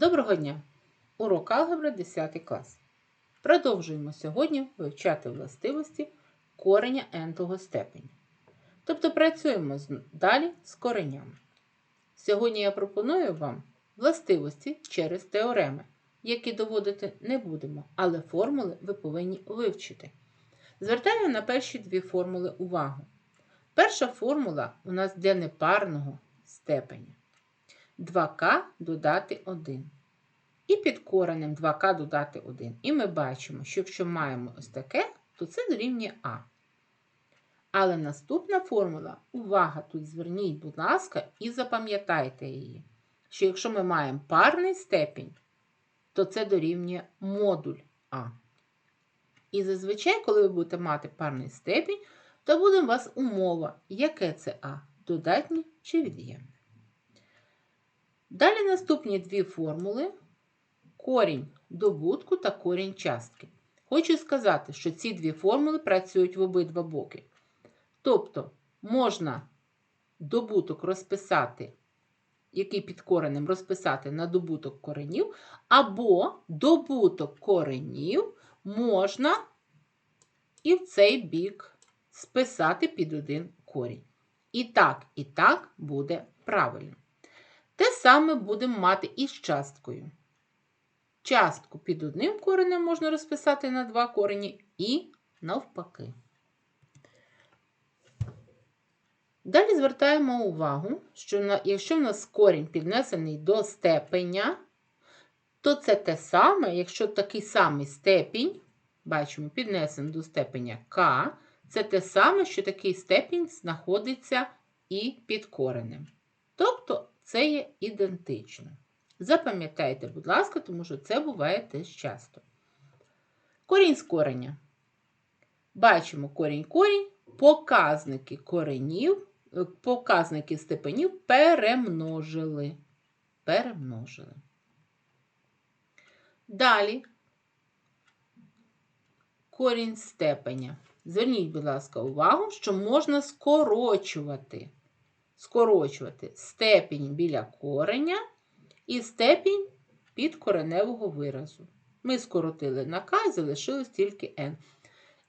Доброго дня! Урок алгебри 10 клас. Продовжуємо сьогодні вивчати властивості кореня n-того степеня. Тобто працюємо далі з коренями. Сьогодні я пропоную вам властивості через теореми, які доводити не будемо, але формули ви повинні вивчити. Звертаю на перші дві формули увагу. Перша формула у нас для непарного степеня. 2к додати 1. І під коренем 2к додати 1. І ми бачимо, що якщо маємо ось таке, то це дорівнює А. Але наступна формула, увага, тут зверніть, будь ласка, і запам'ятайте її, що якщо ми маємо парний степінь, то це дорівнює модуль А. І зазвичай, коли ви будете мати парний степінь, то буде у вас умова, яке це А, додатнє чи від'ємне. Далі наступні дві формули корінь добутку та корінь частки. Хочу сказати, що ці дві формули працюють в обидва боки. Тобто можна добуток розписати, який під коренем розписати на добуток коренів, або добуток коренів можна і в цей бік списати під один корінь. І так, і так буде правильно. Те саме будемо мати і з часткою. Частку під одним коренем можна розписати на два корені і навпаки. Далі звертаємо увагу, що якщо в нас корінь піднесений до степеня, то це те саме, якщо такий самий степінь, бачимо, піднесений до степеня k, це те саме, що такий степінь знаходиться і під коренем. Тобто це є ідентично. Запам'ятайте, будь ласка, тому що це буває теж часто. Корінь з кореня. Бачимо корінь-корінь, показники коренів, е, показники степенів перемножили. Перемножили. Далі корінь степеня. Зверніть, будь ласка, увагу, що можна скорочувати. Скорочувати степінь біля кореня і степінь підкореневого виразу. Ми скоротили на і залишилось тільки n.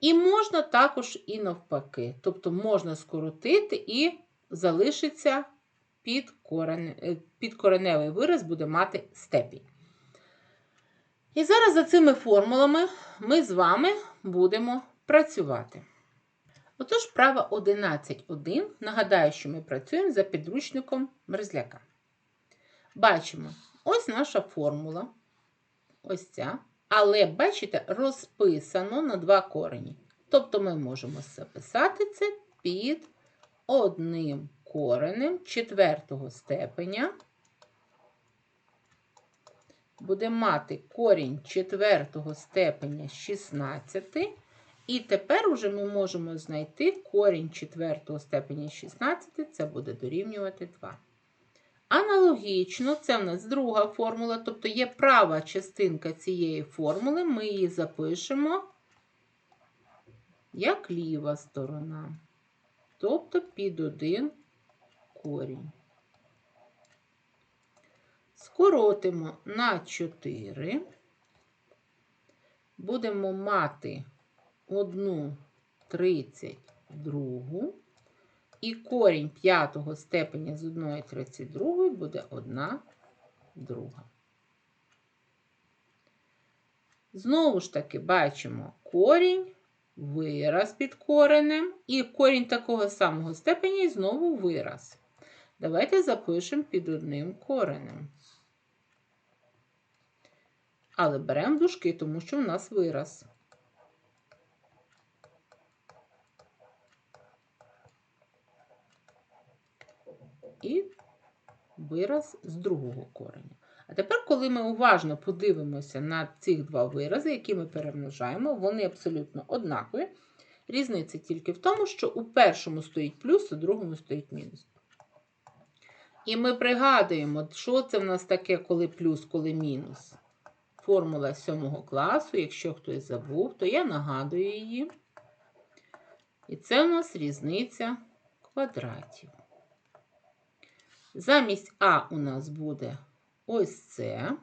І можна також і навпаки. Тобто можна скоротити і залишиться підкорен... е, підкореневий вираз буде мати степінь. І зараз за цими формулами ми з вами будемо працювати. Отож, права 11.1. Нагадаю, що ми працюємо за підручником мерзляка. Бачимо, ось наша формула. Ось ця. Але, бачите, розписано на два корені. Тобто ми можемо записати це під одним коренем четвертого степеня. Будемо мати корінь четвертого степеня 16. І тепер уже ми можемо знайти корінь четвертого степеня 16, це буде дорівнювати 2. Аналогічно, це в нас друга формула, тобто є права частинка цієї формули, ми її запишемо як ліва сторона, тобто під один корінь. Скоротимо на 4, будемо мати 1 32 і корінь п'ятого степеня з 1 32 буде 1 друга. Знову ж таки бачимо корінь, вираз під коренем, і корінь такого самого степеня і знову вираз. Давайте запишемо під одним коренем. Але беремо дужки, тому що в нас вираз. І вираз з другого кореня. А тепер, коли ми уважно подивимося на ці два вирази, які ми перемножаємо, вони абсолютно однакові. Різниця тільки в тому, що у першому стоїть плюс, у другому стоїть мінус. І ми пригадуємо, що це в нас таке, коли плюс, коли мінус. Формула 7 класу, якщо хтось забув, то я нагадую її. І це у нас різниця квадратів. Замість А у нас буде ось це.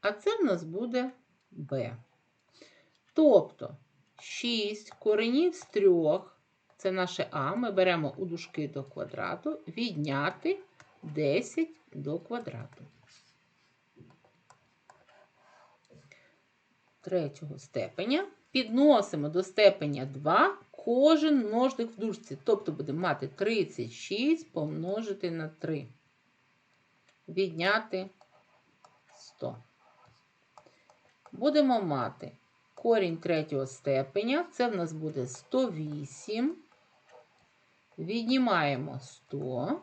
а це в нас буде b. Тобто 6 коренів з 3, це наше а, ми беремо у дужки до квадрату, відняти 10 до квадрату. Третього степеня підносимо до степеня 2 кожен множник в дужці. Тобто будемо мати 36 помножити на 3. Відняти 100. Будемо мати корінь третього степеня. Це в нас буде 108. Віднімаємо 100.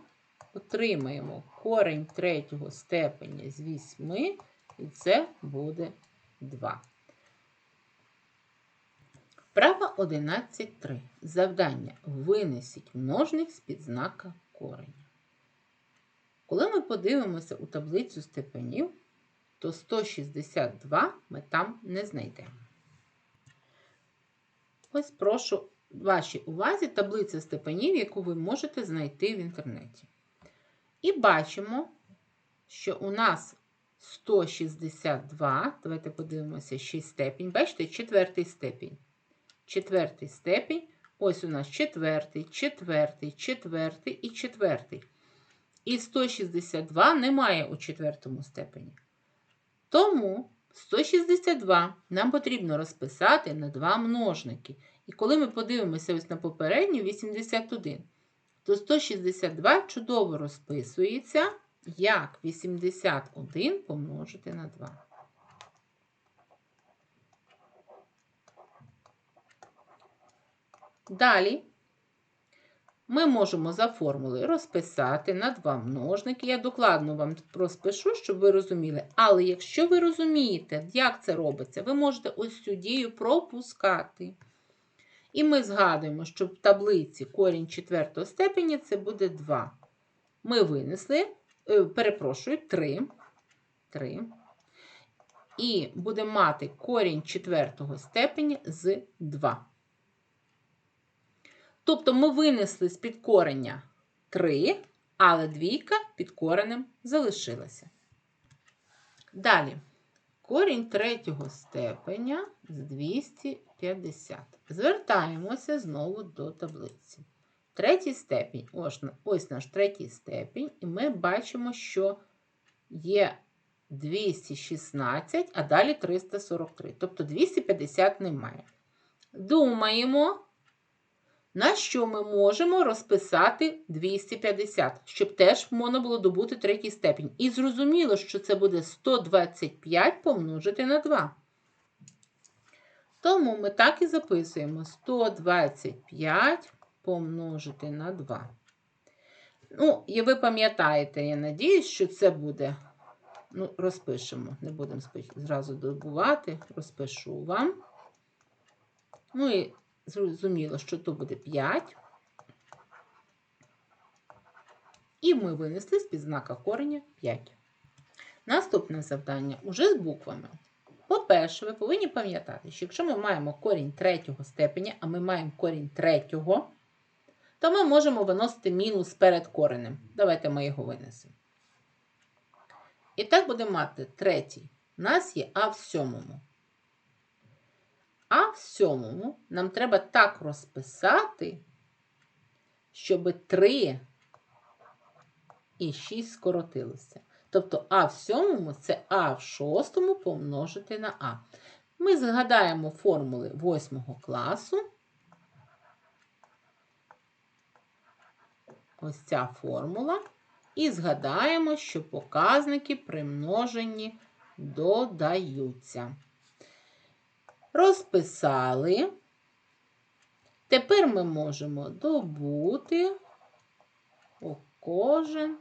Отримаємо корінь третього степеня з 8, і це буде 2. Вправа 11.3. Завдання. Винесіть множник з-під знака кореня. Коли ми подивимося у таблицю степенів, то 162 ми там не знайдемо. Ось прошу вашій увазі таблиця степенів, яку ви можете знайти в інтернеті. І бачимо, що у нас 162, давайте подивимося 6 степінь. Бачите, четвертий степінь. Четвертий степінь. Ось у нас четвертий, четвертий, четвертий і четвертий. І 162 немає у четвертому степені. Тому 162 нам потрібно розписати на два множники. І коли ми подивимося ось на попередню 81, то 162 чудово розписується як 81 помножити на 2. Далі ми можемо за формулою розписати на два множники. Я докладно вам розпишу, щоб ви розуміли. Але якщо ви розумієте, як це робиться, ви можете ось цю дію пропускати. І ми згадуємо, що в таблиці корінь четвертого степені це буде 2. Ми винесли, е, перепрошую, 3. 3. І будемо мати корінь четвертого степені з 2. Тобто ми винесли з під корення 3, але двійка під коренем залишилася. Далі, корінь третього степеня з 250. Звертаємося знову до таблиці. Третій степінь, ось, ось наш третій степінь, і ми бачимо, що є 216, а далі 343. Тобто 250 немає. Думаємо, на що ми можемо розписати 250, щоб теж можна було добути третій степінь. І зрозуміло, що це буде 125 помножити на 2. Тому ми так і записуємо 125 помножити на 2. Ну, і ви пам'ятаєте, я надіюсь, що це буде. Ну, розпишемо. Не будемо зразу добувати, розпишу вам. Ну і зрозуміло, що то буде 5. І ми винесли з-під знака кореня 5. Наступне завдання уже з буквами. По-перше, ви повинні пам'ятати, що якщо ми маємо корінь третього степеня, а ми маємо корінь третього, то ми можемо виносити мінус перед коренем. Давайте ми його винесемо. І так будемо мати третій. У нас є А в сьомому. А в сьомому нам треба так розписати, щоб 3 і 6 скоротилося. Тобто А в сьомому це А в шостому помножити на А. Ми згадаємо формули 8 класу. Ось ця формула. І згадаємо, що показники при множенні додаються. Розписали. Тепер ми можемо добути кожен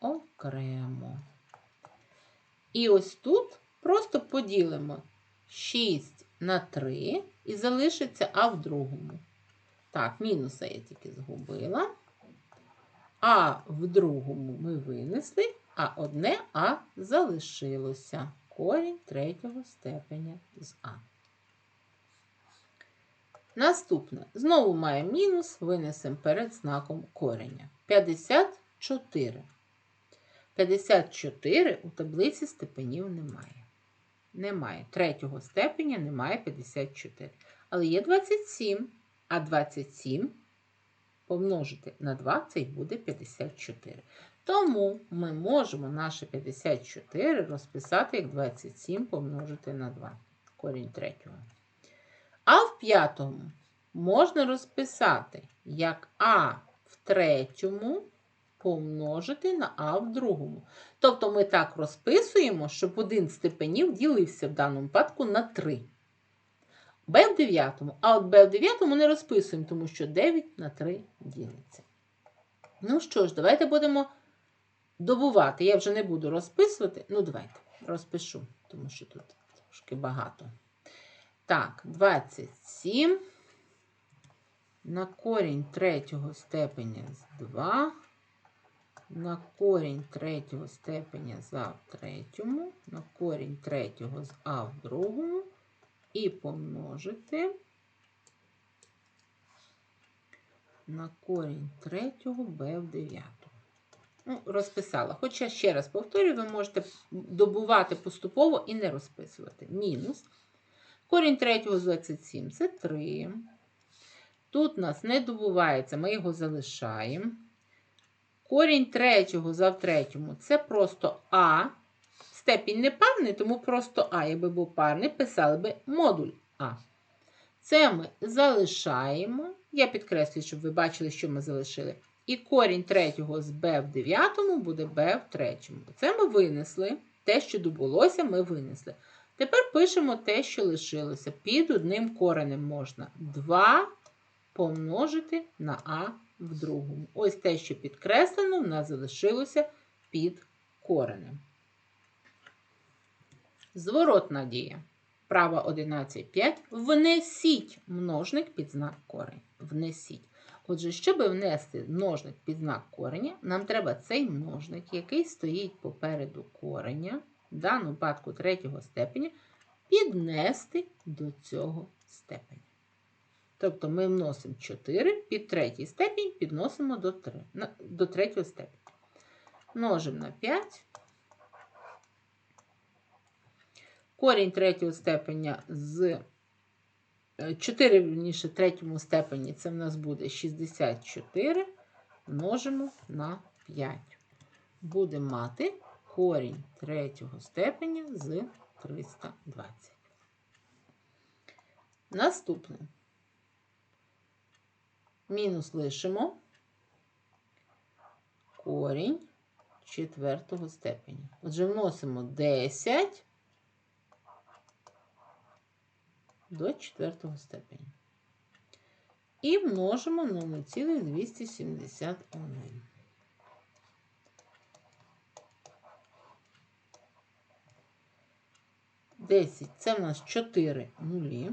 окремо. І ось тут просто поділимо 6 на 3 і залишиться А в другому. Так, мінуса я тільки згубила. А в другому ми винесли, а одне А залишилося. Корінь третього степеня з А. Наступне. Знову має мінус, винесемо перед знаком кореня. 54. 54 у таблиці степенів немає. Немає. Третього степеня немає 54. Але є 27. А 27 помножити на 2 це й буде 54. Тому ми можемо наше 54 розписати як 27 помножити на 2. Корінь третього. А в п'ятому можна розписати як А в третьому помножити на А в другому. Тобто ми так розписуємо, щоб один з степенів ділився в даному випадку на 3. Б в дев'ятому. А от Б в дев'ятому не розписуємо, тому що 9 на 3 ділиться. Ну що ж, давайте будемо добувати. Я вже не буду розписувати. Ну, давайте розпишу, тому що тут трошки багато. Так, 27 на корінь третього степеня з 2, на корінь третього степеня з А в третьому, на корінь третього з А в другому і помножити на корінь третього Б в дев'ятому. Ну, розписала. Хоча, ще раз повторюю, ви можете добувати поступово і не розписувати. Мінус. Корінь третього з 27 це 3. Тут у нас не добувається, ми його залишаємо. Корінь третього за в третьому це просто А. Степінь не парний, тому просто А, якби був парний, писали би модуль А. Це ми залишаємо. Я підкреслюю, щоб ви бачили, що ми залишили. І корінь третього з b в дев'ятому буде b в третьому. Це ми винесли. Те, що добулося, ми винесли. Тепер пишемо те, що лишилося. Під одним коренем можна 2 помножити на А в другому. Ось те, що підкреслено, в нас залишилося під коренем. Зворотна дія. Права 11,5. Внесіть множник під знак корень. Внесіть. Отже, щоб внести множник під знак кореня, нам треба цей множник, який стоїть попереду кореня, в даному випадку третього степеня, піднести до цього степеня. Тобто ми вносимо 4 під третій степінь, підносимо до 3, до третього степеня. Множимо на 5. Корінь третього степеня з 4 верніше, третьому степені це в нас буде 64 множимо на 5. Будемо мати корінь третього степеня з 320. Наступне. Мінус лишимо корінь четвертого степеня. Отже, вносимо 10 до четвертого степеня. І множимо на 0,271. Десять. Це в нас 4 нулі.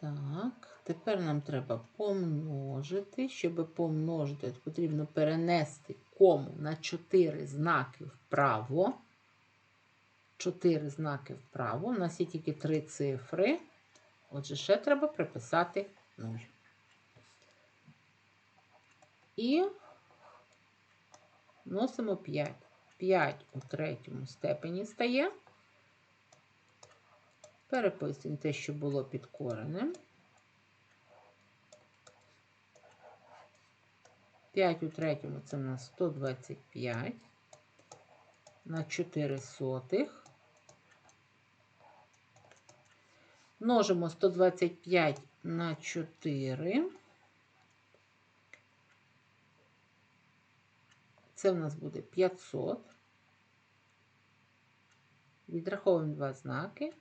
Так, тепер нам треба помножити. Щоб помножити, потрібно перенести кому на 4 знаки вправо. 4 знаки вправо. У нас є тільки 3 цифри. Отже, ще треба приписати 0. І вносимо 5. 5 у третьому степені стає. Переписуємо те, що було під коренем. 5 у третьому це в нас 125 на 4 сотих. Множимо 125 на 4. Це в нас буде 500. Відраховуємо два знаки,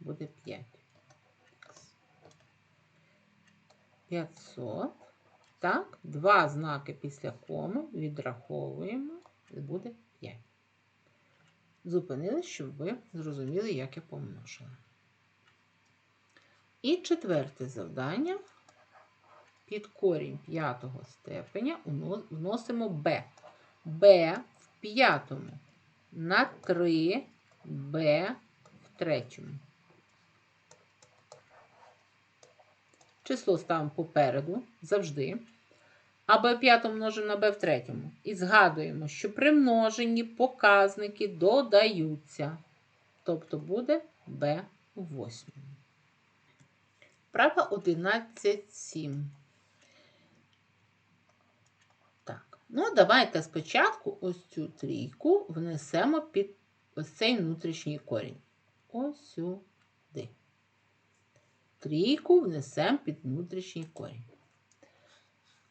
буде 5. 500. Так, два знаки після коми відраховуємо, і буде 5. Зупинились, щоб ви зрозуміли, як я помножила. І четверте завдання. Під корінь п'ятого степеня вносимо b. b в п'ятому на 3 b в третьому. число ставимо попереду завжди. А b5 множимо на b в третьому. І згадуємо, що при множенні показники додаються. Тобто буде b у восьмому. Права 11.7. Так, ну давайте спочатку ось цю трійку внесемо під ось цей внутрішній корінь. Ось сюди. Трійку внесемо під внутрішній корінь.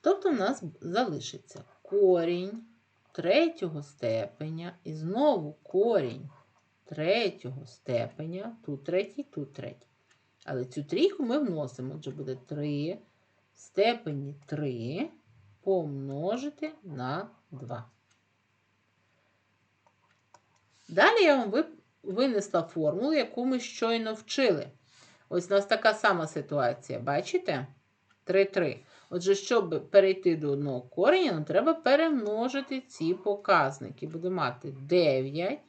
Тобто в нас залишиться корінь третього степеня і знову корінь третього степеня, тут третій, тут третій. Але цю трійку ми вносимо, отже буде 3 в степені 3 помножити на 2. Далі я вам винесла формулу, яку ми щойно вчили. Ось у нас така сама ситуація, бачите? 3, 3. Отже, щоб перейти до одного кореня, нам треба перемножити ці показники. Будемо мати 9.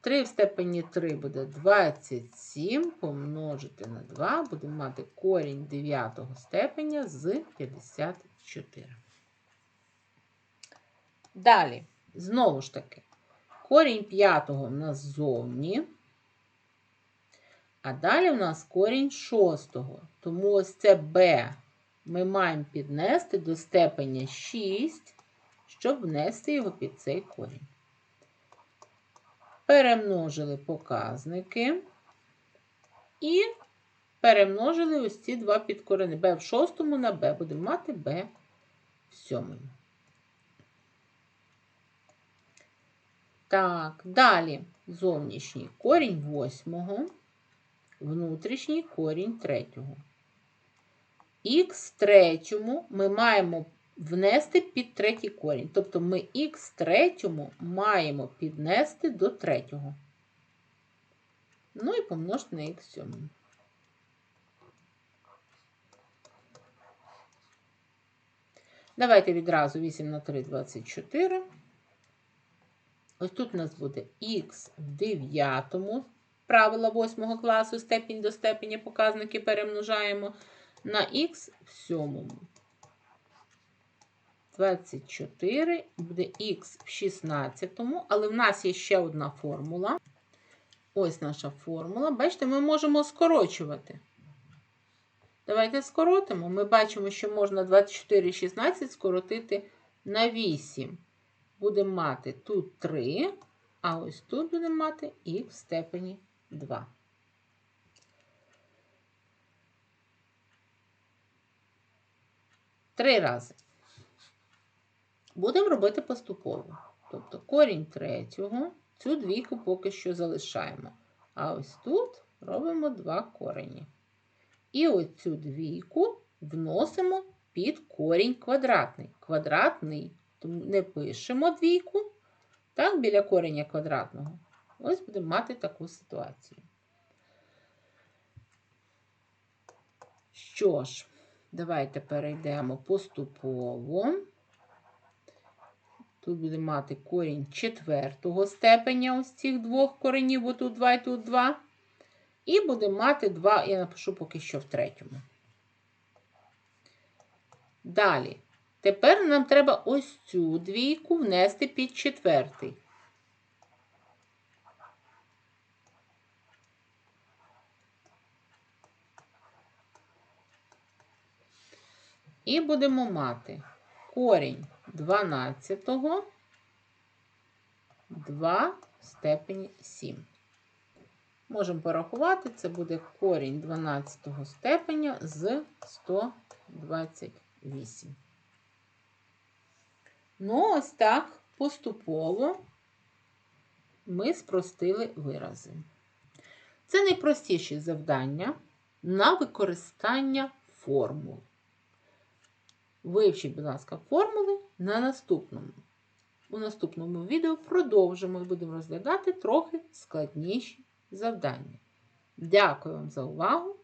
3 в степені 3 буде 27, помножити на 2, будемо мати корінь 9 степеня з 54. Далі, знову ж таки, корінь 5 у нас ззовні. А далі у нас корінь 6. Тому ось це b ми маємо піднести до степеня 6, щоб внести його під цей корінь. Перемножили показники і перемножили ось ці два підкорени. b в шостому на b будемо мати b в сьомому. Так, далі зовнішній корінь восьмого, внутрішній корінь третього. Х третьому ми маємо внести під третій корінь. Тобто ми х третьому маємо піднести до третього. Ну і помножити на х сьомому. Давайте відразу 8 на 3 24. Ось тут у нас буде х в 9. Правила 8 класу степінь до степені показники перемножаємо на х в сьомому. 24 буде х в 16, але в нас є ще одна формула. Ось наша формула. Бачите, ми можемо скорочувати. Давайте скоротимо. Ми бачимо, що можна 24 і 16 скоротити на 8. Будемо мати тут 3, а ось тут будемо мати х в степені 2. Три рази. Будемо робити поступово. Тобто корінь третього, цю двійку поки що залишаємо. А ось тут робимо два корені. І оцю двійку вносимо під корінь квадратний. Квадратний, тому не пишемо двійку, так, біля кореня квадратного. Ось будемо мати таку ситуацію. Що ж, давайте перейдемо поступово. Тут будемо мати корінь четвертого степеня ось цих двох коренів, бо тут 2 і тут 2. І будемо мати 2, я напишу поки що в третьому. Далі. Тепер нам треба ось цю двійку внести під четвертий. І будемо мати корінь 12, 2 в степені 7. Можемо порахувати, це буде корінь 12 степеня з 128. Ну, ось так поступово ми спростили вирази. Це найпростіші завдання на використання формул. Вивчіть, будь ласка, формули на наступному. У наступному відео продовжимо і будемо розглядати трохи складніші завдання. Дякую вам за увагу!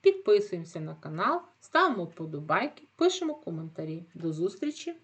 Підписуємося на канал, ставимо вподобайки, пишемо коментарі. До зустрічі!